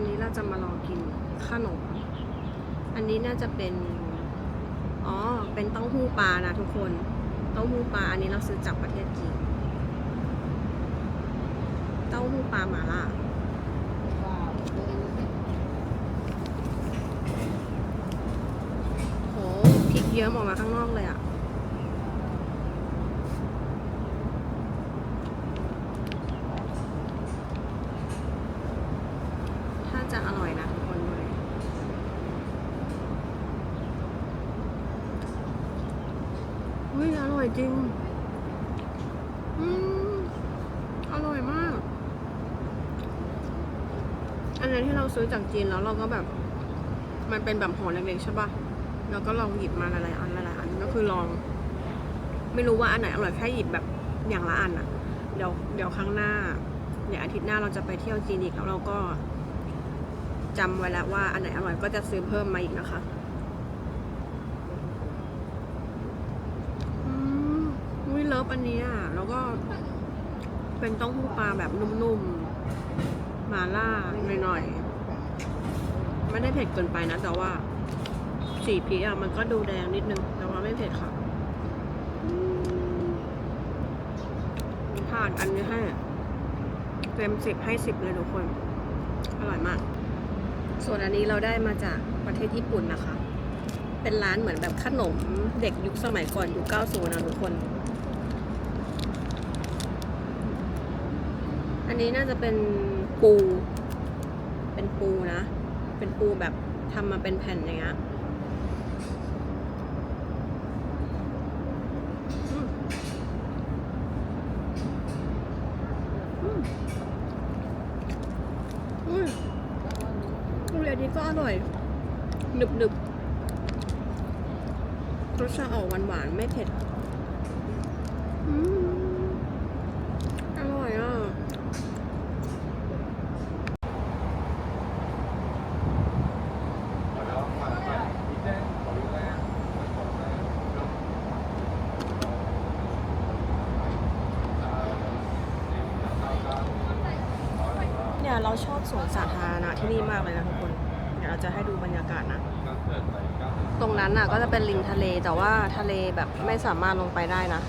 วันนี้เราจะมาลองกินขนม อันนี้น่าจะเป็น อ๋อ เป็นเต้าหู้ปลานะทุกคน เต้าหู้ปลา อันนี้เราซื้อจากประเทศจีน เต้าหู้ปลาหมาล่าโหพริกเยอะออกมาข้างนอกเลยอะ ถ้าจะอร่อยนะทุกคนเลย อยอร่อยจริง อืม อร่อยมาก อันนี้ที่เราซื้อจากจีนแล้วเราก็แบบ มันเป็นแบบห่อเล็กๆใช่ปะแล้วก็ลองหยิบมาหลายๆอันหลายๆอันก็คือลอง ไม่รู้ว่าอันไหนอร่อยแค่หยิบแบบอย่างละอันอะเดี๋ยวเดี๋ยวครั้งหน้าเดี๋ยวอาทิตย์หน้าเราจะไปเที่ยวจีนอีกแล้วเราก็จำไว้แล้วว่าอันไหนอร่อยก็จะซื้อเพิ่มมาอีกนะคะ อืม อันนี้อะแล้วก็เป็นเต้าหู้ปลาแบบนุ่มๆ มาล่าหน่อยๆ ไม่ได้เผ็ดเกินไปนะ แต่ว่าสีพริกอะมันก็ดูแดงนิดนึง แต่ว่าไม่เผ็ดค่ะอืมผ่านอันนี้ให้เต็มสิบให้สิบเลยทุกคน อร่อยมาก ส่วนอันนี้เราได้มาจากประเทศญี่ปุ่นนะคะ เป็นร้านเหมือนแบบขนมเด็กยุคสมัยก่อนยุค90นะทุกคน นี้น่าจะเป็นปู เป็นปูนะ เป็นปูแบบทำมาเป็นแผ่นอย่างเงี้ยอืมอืมอืมทุเรียนนี้ก็อร่อยหนึบหนึบรสชาติออกหวานหวานๆไม่เผ็ด อืมอร่อยอะ เราชอบสวนสาธารณะที่นี่มากเลยนะทุกคน เดี๋ยวเราจะให้ดูบรรยากาศนะ ตรงนั้นน่ะก็จะเป็นริมทะเลแต่ว่าทะเลแบบไม่สามารถลงไปได้นะ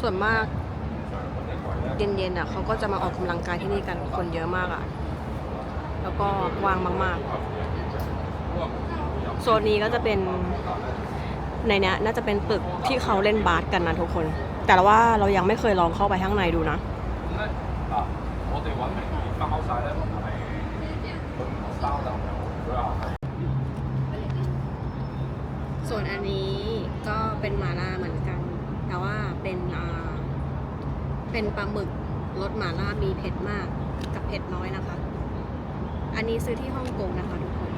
ส่วนมากเย็นๆอะเขาก็จะมาออกกำลังกายที่นี่กันคนเยอะมากอะ แล้วก็ว้างมากๆ โซนนี้ก็จะเป็นในเนี้ยน่าจะเป็นตึกที่เขาเล่นบาสกันนะทุกคน แต่ว่าเรายังไม่เคยลองเข้าไปข้างในดูนะ 嗱，我哋揾明年包晒咧，系佢唔包就佢话系。 ส่วนอันนี้ก็เป็นหมาล่าเหมือนกัน แต่ว่าเป็นอ่าเป็นปลาหมึกรสหมาล่ามีเผ็ดมากกับเผ็ดน้อยนะคะ อันนี้ซื้อที่ฮ่องกงนะคะทุกคน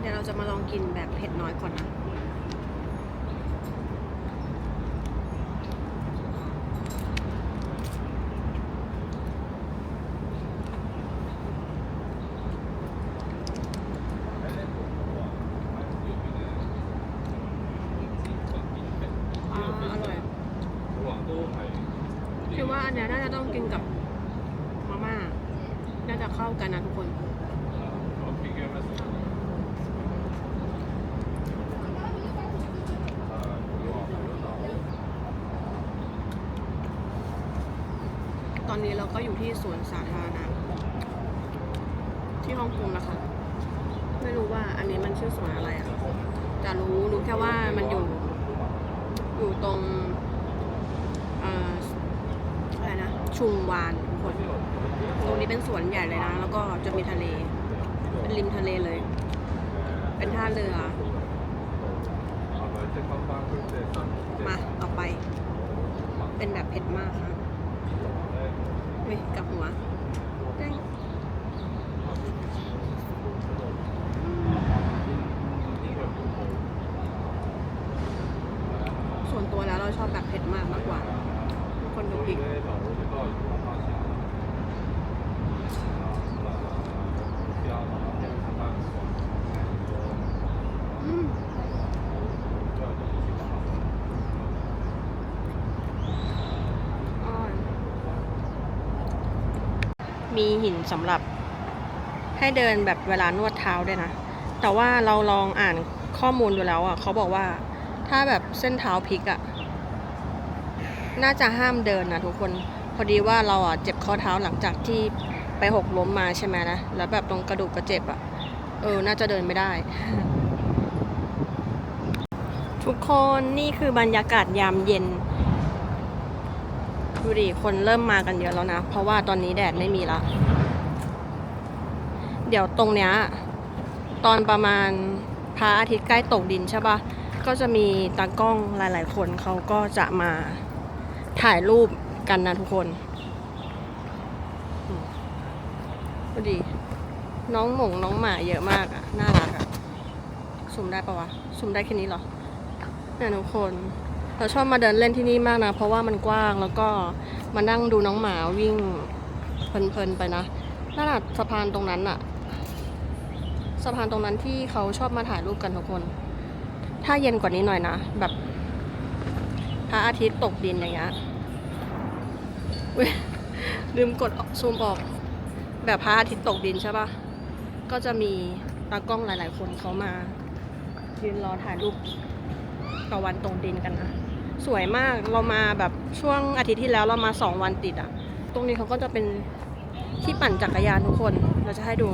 เดี๋ยวเราจะมาลองกินแบบเผ็ดน้อยก่อนนะ ข้ากันนะทุกคน ตอนนี้เราก็อยู่ที่สวนสาธารณะที่ฮ่องกงนะคะ ไม่รู้ว่าอันนี้มันชื่อสวนอะไรอะแต่รู้รู้แค่ว่ามันอยู่ อยู่ตรงอะไรนะ ชุมวานทุกคน ตรงนี้เป็นสวนใหญ่เลยนะ แล้วก็จะมีทะเล เป็นริมทะเลเลย เป็นท่าเรือ มาต่อไป เป็นแบบเผ็ดมากค่ะเฮ้ยกับหัว มีหินสำหรับให้เดินแบบเวลานวดเท้าด้วยนะ แต่ว่าเราลองอ่านข้อมูลดูแล้วอะเขาบอกว่าถ้าแบบเส้นเท้าพลิกอะ น่าจะห้ามเดินนะทุกคน พอดีว่าเราอะเจ็บข้อเท้าหลังจากที่ไปหกล้มมาใช่ไหมนะ แล้วแบบตรงกระดูกก็เจ็บอะ เออ น่าจะเดินไม่ได้ ทุกคนนี่คือบรรยากาศยามเย็น ดูดิคนเริ่มมากันเยอะแล้วนะ เพราะว่าตอนนี้แดดไม่มีละ เดี๋ยวตรงเนี้ยตอนประมาณพระอาทิตย์ใกล้ตกดินใช่ปะก็จะมีตากล้องหลาย ๆ คนเขาก็จะมาถ่ายรูปกันนะทุกคนดูดิน้องหมงน้องหมาเยอะมากอะน่ารักอะซูมได้ปะวะซูมได้แค่นี้เหรอเนี่ยทุกคน เราชอบมาเดินเล่นที่นี่มากนะ เพราะว่ามันกว้างแล้วก็มานั่งดูน้องหมาวิ่งเพลินๆไปนะนั่นน่ะสะพานตรงนั้นอะสะพานตรงนั้นที่เขาชอบมาถ่ายรูปกันทุกคน ถ้าเย็นกว่านี้หน่อยนะ แบบพระอาทิตย์ตกดินอย่างเงี้ยอุ๊ยลืมกดซูมออก แบบพระอาทิตย์ตกดินใช่ปะก็จะมีตากล้องหลาย ๆ คนเขามายืนรอถ่ายรูปตะวันตกดินกันนะ สวยมากเรามาแบบช่วงอาทิตย์ที่แล้วเรามาสองวันติดอะตรงนี้เขาก็จะเป็นที่ปั่นจักรยานทุกคน เราจะให้ดู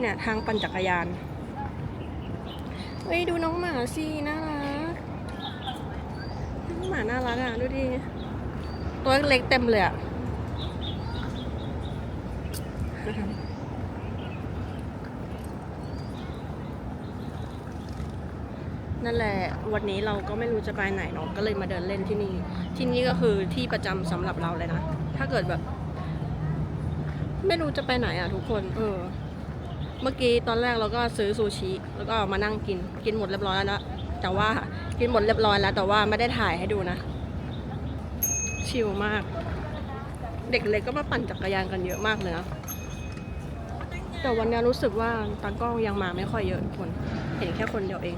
เนี่ยทางปั่นจักรยานเฮ้ยดูน้องหมาสิน่ารักน้องหมาน่ารักอะดูดิตัวเล็กเต็มเลยอะ นั่นแหละวันนี้เราก็ไม่รู้จะไปไหนเนาะก็เลยมาเดินเล่นที่นี่ ที่นี่ก็คือที่ประจำสำหรับเราเลยนะ ถ้าเกิดแบบ ไม่รู้จะไปไหนอะทุกคน เออ เมื่อกี้ตอนแรกเราก็ซื้อซูชิ แล้วก็มานั่งกินกินหมดเรียบร้อยแล้วนะแต่ว่ากินหมดเรียบร้อยแล้ว แต่ว่าไม่ได้ถ่ายให้ดูนะชิลมาก เด็กเล็กก็มาปั่นจักรยานกันเยอะมากเลยนะแต่วันนี้รู้สึกว่าตากล้องยังมาไม่ค่อยเยอะทุกคน เห็นแค่คนเดียวเอง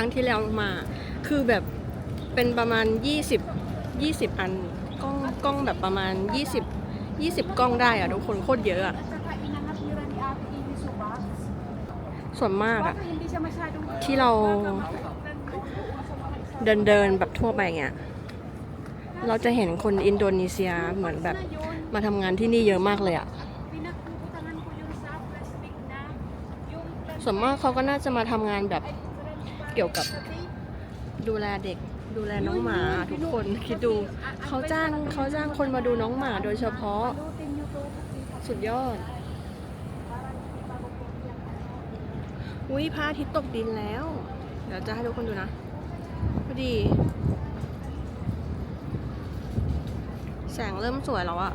รั้งที่แล้วมา คือแบบเป็นประมาณ 20 20 อันกล้องกล้องแบบประมาณ 20 20 กล้องได้อะทุกคนโคตรเยอะอะ Saka inangat nila ni Ate Amy Subak. ส่วนมากอะ Bakit hindi siya masyadong ที่เราเดินเดินๆแบบทั่วไปเงี้ย เราจะเห็นคนอินโดนีเซียเหมือนแบบมาทำงานที่นี่เยอะมากเลยอะ Pinagpuputangan ko yung sa plastic na. Yung ส่วนมากเขาก็น่าจะมาทำงานแบบ เกี่ยวกับดูแลเด็กดูแลน้องหมาทุกคนคิดดูเขาจ้างเขาจ้างคนมาดูน้องหมาโดยเฉพาะ สุดยอดอุ้ยพระอาทิตย์ตกดินแล้ว เดี๋ยวจะให้ทุกคนดูนะพอดี แสงเริ่มสวยแล้วอะ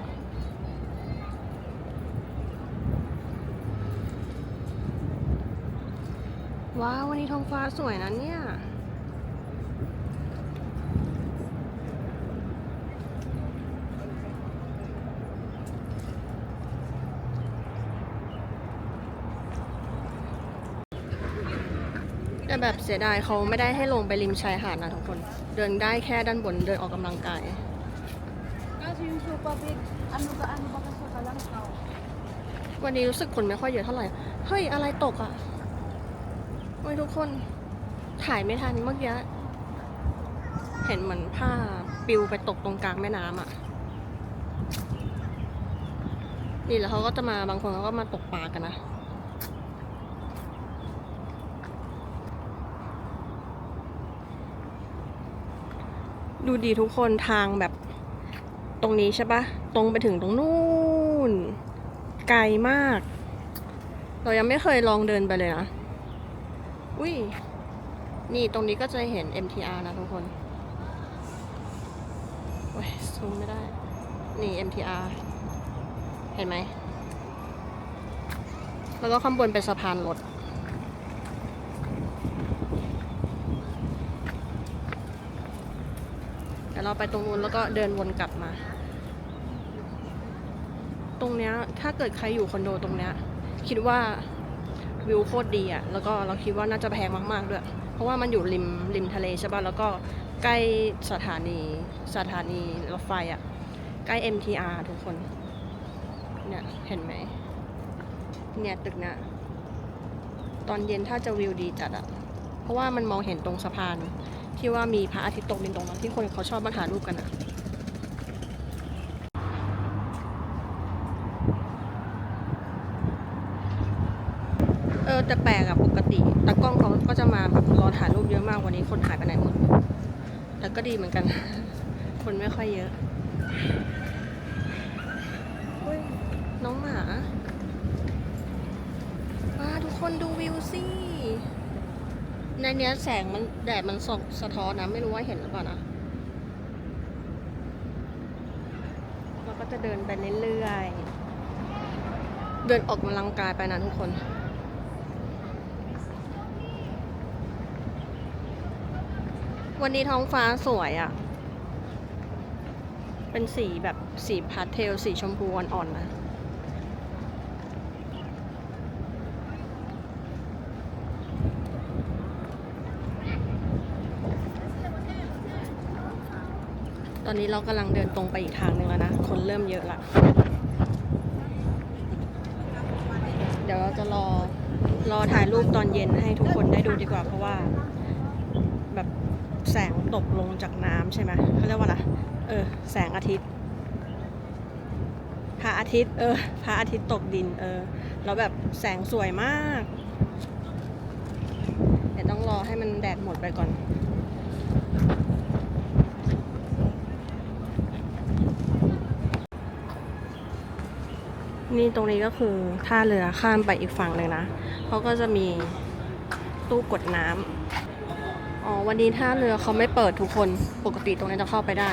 ว้าววันนี้ท้องฟ้าสวยนะเนี่ยแต่แบบเสียดายเขาไม่ได้ให้ลงไปริมชายหาดนะทุกคน เดินได้แค่ด้านบนเดินออกกำลังกาย วันนี้รู้สึกคนไม่ค่อยเยอะเท่าไหร่ เฮ้ย อะไรตกอะ่ะ อ้ยทุกคนถ่ายไม่ทันเมื่อกี้ เห็นเหมือนผ้าปิวไปตกตรงกลางแม่น้ำอะ่ะ นี่แล้วเขาก็จะมาบางคนเขาก็มาตกปลากันนะดูดีทุกคนทางแบบตรงนี้ใช่ปะตรงไปถึงตรงนู่น ไกลมาก เรายังไม่เคยลองเดินไปเลยนะ อุ้ย นี่ตรงนี้ก็จะเห็น MTR นะทุกคนโอ้ยซูมไม่ได้ นี่ MTR เห็นไหม แล้วก็ข้างบนเป็นสะพานรถเดี๋ยวเราไปตรงนู้นแล้วก็เดินวนกลับมา ตรงเนี้ยถ้าเกิดใครอยู่คอนโดตรงเนี้ยคิดว่า วิวโคตรดีอะ่ะ แล้วก็เราคิดว่าน่าจะแพงมากๆด้วย เพราะว่ามันอยู่ริมริมทะเลใช่ป่ะ แล้วก็ใกล้สถานีสถานีรถไฟอะ่ะ ใกล้ MTR ทุกคน เนี่ย เห็นไหม เนี่ยตึกนะตอนเย็นถ้าจะวิวดีจัดอะเพราะว่ามันมองเห็นตรงสะพานที่ว่ามีพระอาทิตย์ตกดินตรงนั้นที่คนเขาชอบมาถ่ายรูปกันอะ ออแปลกอะปกติตากล้องเขาก็จะมาแบบรอถ่ายรูปเยอะมากวันนี้คนหายไปไหนหมดแต่ก็ดีเหมือนกัน คนไม่ค่อยเยอะยน้องหมาว้าทุกคนดูวิวสิในเนี้ยแสงมันแดดมันส่องสะท้อนนะ ไม่รู้ว่าเห็นหรือเปล่านะเราก็จะเดินไปเรื่อยๆเดินออกกำลังกายไปนะทุกคน วันนี้ท้องฟ้าสวยอะ่ะ เป็นสีแบบสีพาสเทล สีชมพูอ่อนๆนะตอนนี้เรากำลังเดินตรงไปอีกทางหนึ่งแล้วนะ คนเริ่มเยอะละ เดี๋ยวเราจะรอ รอถ่ายรูปตอนเย็นให้ทุกคนได้ดูดีกว่าเพราะว่า แสงตกลงจากน้ำใช่ไหมเขาเรียกว่าอะไรเออ แสงอาทิตย์พระอาทิตย์ เออพระอาทิตย์ตกดิน เออ แล้วแบบแสงสวยมากเดี๋ยวต้องรอให้มันแดดหมดไปก่อนนี่ตรงนี้ก็คือท่าเรือข้ามไปอีกฝั่งเลยนะ เขาก็จะมีตู้กดน้ำ วันนี้ท่าเรือเขาไม่เปิดทุกคน ปกติตรงนี้จะเข้าไปได้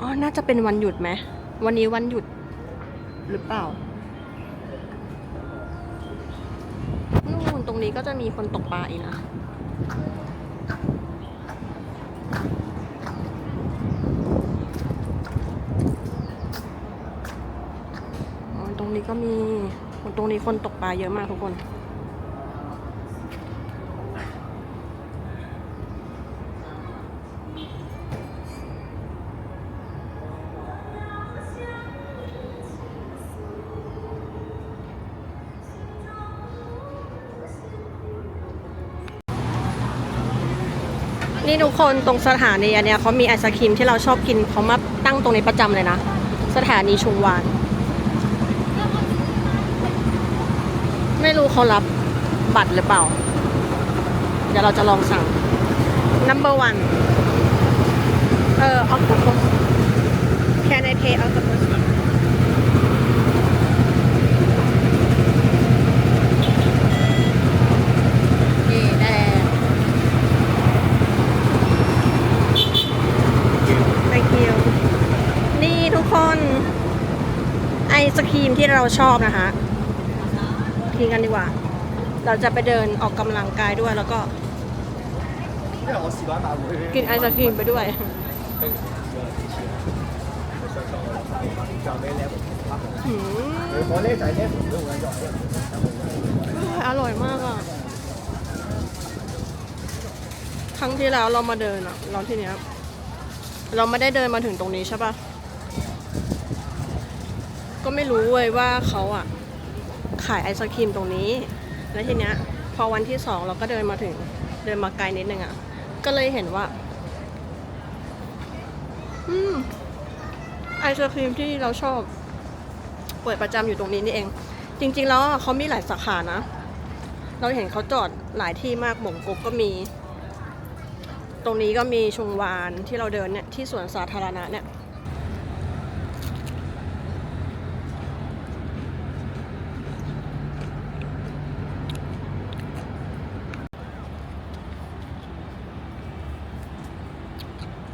อ๋อ น่าจะเป็นวันหยุดไหม วันนี้วันหยุดหรือเปล่า นู่นตรงนี้ก็จะมีคนตกปลาอีกนะตรงนี้ก็มี ตรงนี้คนตกปลาเยอะมากทุกคน นี่ทุกคนตรงสถานีอันเนี้ยเขามีไอศครีมที่เราชอบกินเขามาตั้งตรงนี้ประจำเลยนะ สถานีชุมวาน ไม่รู้เขารับบัตรหรือเปล่า เดี๋ยวเราจะลองสั่ง number one เอ่อ octopus can I pay octopus นี่ได้แล้ว thank you นี่ทุกคน สครีมที่เราชอบนะคะกินกันดีกว่า เราจะไปเดินออกกำลังกายด้วยแล้วก็ กินไอศครีมไปด้วยอร่อยมากอะ ครั้งที่แล้วเรามาเดินอะเราที่เนี้ย เราไม่ได้เดินมาถึงตรงนี้ใช่ปะ่ะ ก็ไม่รู้เว้ยว่าเขาอะ ขายไอศครีมตรงนี้ แล้วทีเนี้ย พอวันที่สองเราก็เดินมาถึง เดินมาไกลนิดนึงอะ ก็เลยเห็นว่า อืมไอศครีมที่เราชอบ เปิดประจำอยู่ตรงนี้นี่เอง จริง ๆ แล้วเขามีหลายสาขานะ เราเห็นเขาจอดหลายที่มากหม่งกบก็มี ตรงนี้ก็มีชุงวานที่เราเดินเนี่ยที่สวนสาธารณะเนี่ย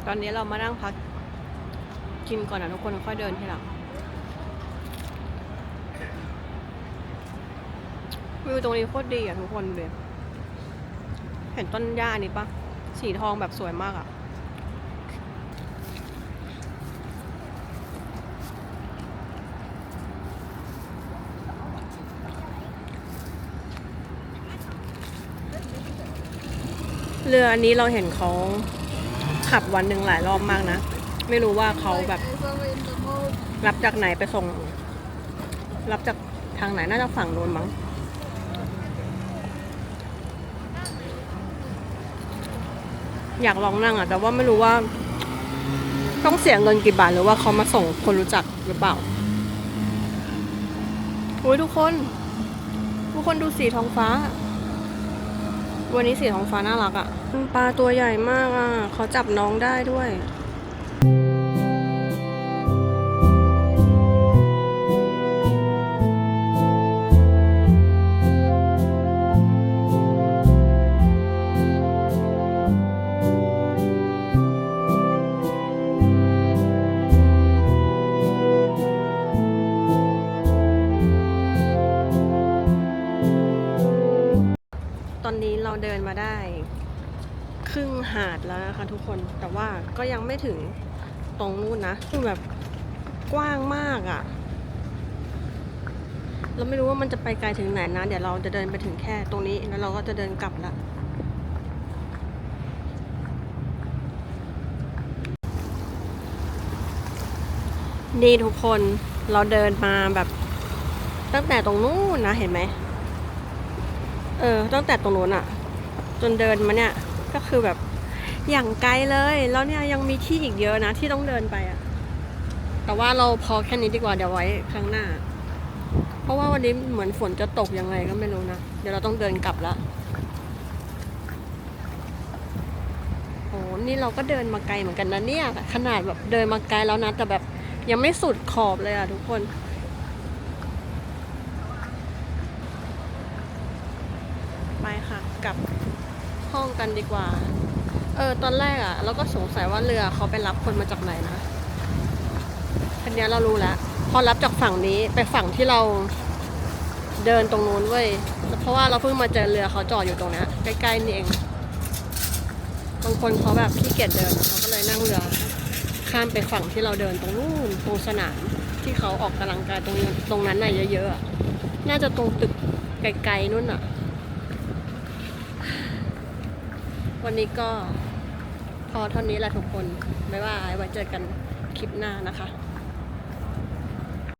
ต อนนี้เรามานั่งพักกินก่อนนะทุกคนค่อยเดินทีหลังวิวตรงนี้โคตรดีอะทุกคนเลย เห็นต้นหญ้านี้ปะสีทองแบบสวยมากอะ เรืออันนี้เราเห็นเขา ขับวันหนึ่งหลายรอบมากนะ ไม่รู้ว่าเขาแบบ รับจากไหนไปส่ง รับจากทางไหนน่าจะฝั่งโน้นมั้งอยากลองนั่งอะ แต่ว่าไม่รู้ว่า ต้องเสียเงินกี่บาทหรือว่าเขามาส่งคนรู้จักหรือเปล่าโอ้ยทุกคน ทุกคนดูสีท้องฟ้า วันนี้สีท้องฟ้าน่ารักอะปลาตัวใหญ่มากอะเขาจับน้องได้ด้วย ได้ครึ่งหาดแล้วนะคะทุกคนแต่ว่าก็ยังไม่ถึงตรงนู้นนะคือแบบกว้างมากอะ่ะเราไม่รู้ว่ามันจะไปไกลถึงไหนนะ เดี๋ยวเราจะเดินไปถึงแค่ตรงนี้แล้วเราก็จะเดินกลับละนี่ทุกคนเราเดินมาแบบ ตั้งแต่ตรงนู้นนะเห็นไหมเออตั้งแต่ตรงนู้นอะ จนเดินมาเนี่ยก็คือแบบอย่างไกลเลย แล้วเนี่ยยังมีที่อีกเยอะนะที่ต้องเดินไปอะแต่ว่าเราพอแค่นี้ดีกว่าเดี๋ยวไว้ครั้งหน้า เพราะว่าวันนี้เหมือนฝนจะตกยังไงก็ไม่รู้นะ เดี๋ยวเราต้องเดินกลับละโอ้นี่เราก็เดินมาไกลเหมือนกันนะเนี่ย ขนาดแบบเดินมาไกลแล้วนะแต่แบบยังไม่สุดขอบเลยอะทุกคน ไปค่ะกลับห้อง กันดีกว่า เออ ตอนแรกอะ่ะ เราก็สงสัยว่าเรือเขาไปรับคนมาจากไหนนะทีนี้เรารู้แล้ว พอรับจากฝั่งนี้ไปฝั่งที่เราเดินตรงนู้นเว้ย เพราะว่าเราเพิ่งมาเจอเรือเขาจอดอยู่ตรงนี้ใกล้ๆนี่เอง บางคนเขาแบบขี้เกียจเดินเขาก็เลยนั่งเรือ ข้ามไปฝั่งที่เราเดินตรงนู้นตรงสนามที่เขาออกกำลังกายตรงตรงนั้นน่ะเยอะๆน่าจะตรงตึกไกลๆนู่นอะ วันนี้ก็พอเท่านี้แหละทุกคน ไม่ว่าไว้เจอกันคลิปหน้านะคะ